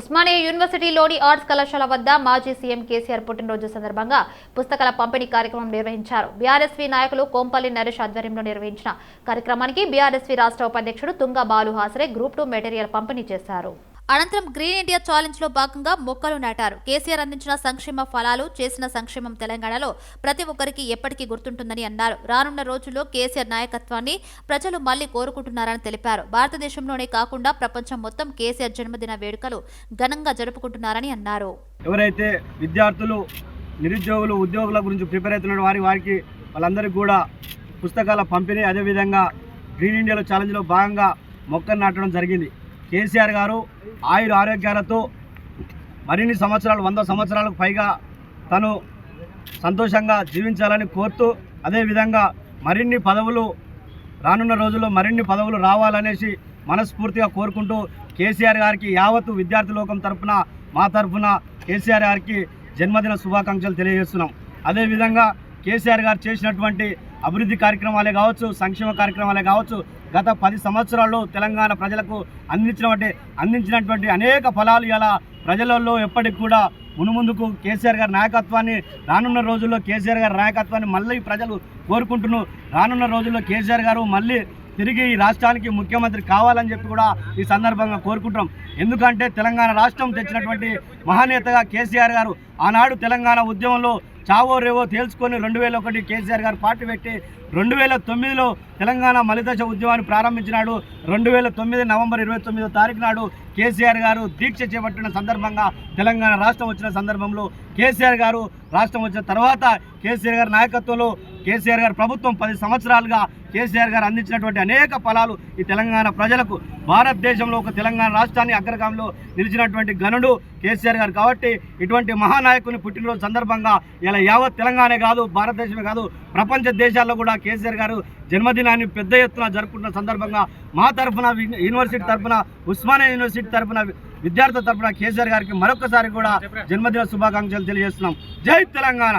Osmania యూనివర్సిటీలోని arts కళాశాల వద్ద మాజీ సీఎం కేసీఆర్ పుట్టినరోజు సందర్భంగా పుస్తకాల పంపిణీ కార్యక్రమం నిర్వహించారు. బీఆర్ఎస్వి నాయకులు కోంపల్లి నరేష్ ఆధ్వర్యంలో నిర్వహించిన కార్యక్రమానికి బీఆర్ఎస్వి రాష్ట్ర ఉపాధ్యక్షుడు తుంగా బాలు హాసరే గ్రూప్ టూ మెటీరియల్ పంపిణీ చేశారు. అనంతరం గ్రీన్ ఇండియా ఛాలెంజ్లో భాగంగా మొక్కలు నాటారు. కేసీఆర్ అందించిన సంక్షేమ ఫలాలు చేసిన సంక్షేమం తెలంగాణలో ప్రతి ఒక్కరికి ఎప్పటికీ గుర్తుంటుందని అన్నారు. రానున్న రోజుల్లో కేసీఆర్ నాయకత్వాన్ని ప్రజలు మళ్ళీ కోరుకుంటున్నారని తెలిపారు. భారతదేశంలోనే కాకుండా ప్రపంచం మొత్తం కేసీఆర్ జన్మదిన వేడుకలు ఘనంగా జరుపుకుంటున్నారని అన్నారు. ఎవరైతే విద్యార్థులు నిరుద్యోగులు ఉద్యోగుల గురించి ప్రిపేర్ అవుతున్న వారి వారికి వాళ్ళందరికీ కూడా పుస్తకాల పంపిణీ అదేవిధంగా గ్రీన్ ఇండియాలో ఛాలెంజ్లో భాగంగా మొక్కలు నాటడం జరిగింది. కేసీఆర్ గారు ఆయుర ఆరోగ్యాలతో మరిన్ని సంవత్సరాలు వంద సంవత్సరాలకు పైగా తను సంతోషంగా జీవించాలని కోరుతూ అదేవిధంగా మరిన్ని పదవులు రానున్న రోజుల్లో మరిన్ని పదవులు రావాలనేసి మనస్ఫూర్తిగా కోరుకుంటూ కేసీఆర్ గారికి యావత్తు విద్యార్థి లోకం తరపున మా తరపున కేసీఆర్ గారికి జన్మదిన శుభాకాంక్షలు తెలియజేస్తున్నాం. అదేవిధంగా కేసీఆర్ గారు చేసినటువంటి అభివృద్ధి కార్యక్రమాలే కావచ్చు సంక్షేమ కార్యక్రమాలే కావచ్చు గత పది సంవత్సరాల్లో తెలంగాణ ప్రజలకు అందించినటువంటి అందించినటువంటి అనేక ఫలాలు ఇలా ప్రజలలో ఎప్పటికి కూడా మునుముందుకు కేసీఆర్ గారి నాయకత్వాన్ని రానున్న రోజుల్లో కేసీఆర్ గారి నాయకత్వాన్ని మళ్ళీ ప్రజలు కోరుకుంటున్నారు. రానున్న రోజుల్లో కేసీఆర్ గారు మళ్ళీ తిరిగి ఈ రాష్ట్రానికి ముఖ్యమంత్రి కావాలని చెప్పి కూడా ఈ సందర్భంగా కోరుకుంటాం ఎందుకంటే తెలంగాణ రాష్ట్రం తెచ్చినటువంటి మహానేతగా కేసీఆర్ గారు ఆనాడు తెలంగాణ ఉద్యమంలో చావో రేవో తేల్చుకొని రెండు వేల ఒకటి కేసీఆర్ గారు పార్టీ పెట్టి రెండు వేల తొమ్మిదిలో తెలంగాణ మలిదశ ఉద్యమాన్ని ప్రారంభించినాడు. రెండు వేల తొమ్మిది నవంబర్ ఇరవై తొమ్మిదో తారీఖు నాడు కేసీఆర్ గారు దీక్ష చేపట్టిన సందర్భంగా తెలంగాణ రాష్ట్రం వచ్చిన సందర్భంలో కేసీఆర్ గారు రాష్ట్రం వచ్చిన తర్వాత కేసీఆర్ గారి నాయకత్వంలో కేసీఆర్ గారు ప్రభుత్వం పది సంవత్సరాలుగా కేసీఆర్ గారు అందించినటువంటి అనేక ఫలాలు ఈ తెలంగాణ ప్రజలకు భారతదేశంలో ఒక తెలంగాణ రాష్ట్రాన్ని అగ్రగామిలో నిలిచినటువంటి గనుడు కేసీఆర్ గారు. కాబట్టి ఇటువంటి మహానాయకుని పుట్టినరోజు సందర్భంగా ఇలా యావత్ తెలంగాణే కాదు భారతదేశమే కాదు ప్రపంచ దేశాల్లో కూడా కేసీఆర్ గారు జన్మదినాన్ని పెద్ద ఎత్తున జరుపుకుంటున్న సందర్భంగా మా తరఫున యూనివర్సిటీ తరఫున ఉస్మానియా యూనివర్సిటీ తరఫున విద్యార్థుల తరఫున కేసీఆర్ గారికి మరొకసారి కూడా జన్మదిన శుభాకాంక్షలు తెలియజేస్తున్నాం. జై తెలంగాణ!